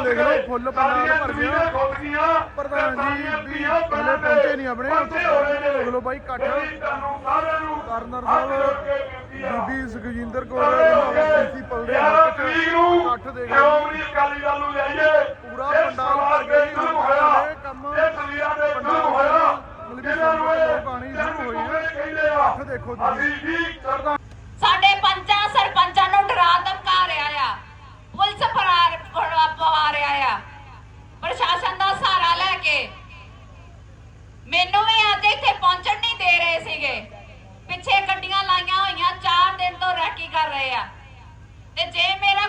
ਉਹ ਲਿਖ ਲਓ ਫੁੱਲ ਪੰਨਾ ਭਰ ਗਿਆ। ਪ੍ਰਧਾਨ ਜੀ ਵੀ ਪਹਿਲੇ ਪਹੁੰਚੇ ਨਹੀਂ ਆਪਣੇ। ਦੇਖ ਲਓ ਬਾਈ ਕੱਟ। ਕਰਨਰ ਸਾਹਿਬ ਬੀਬੀ ਸੁਖਜਿੰਦਰ ਕੌਰ ਪ੍ਰਿੰਸੀਪਲ ਦੇ ਕੱਟ ਦੇਖ ਲਓ ਅਕਾਲੀ ਦਲ ਨੂੰ ਲਿਆਈਏ? ਪੂਰਾ ਪੰਡਾਲ ਭਰ ਗਿਆ ਜੀ ਇਹ ਕੰਮ ਇਹ ਤਲੀਆਂ ਦੇ ਨੂੰ ਹੋਇਆ ਮਲਬੀ ਪਾਣੀ ਸ਼ੁਰੂ ਹੋਈ ਹੈ ਦੇਖੋ ਤੁਸੀਂ। ਅਸੀਂ ਵੀ ਕਰਦਾ ਮੈਨੂੰ ਵੀ ਅੱਜ ਇੱਥੇ ਪਹੁੰਚਣ ਨਹੀਂ ਦੇ ਰਹੇ ਸੀਗੇ। ਪਿੱਛੇ ਗੱਡੀਆਂ ਲਾਈਆਂ ਹੋਈਆਂ 4 ਦਿਨ ਤੋਂ ਰੈਕੀ ਕਰ ਰਹੇ ਆ। ਤੇ ਜੇ ਮੇਰਾ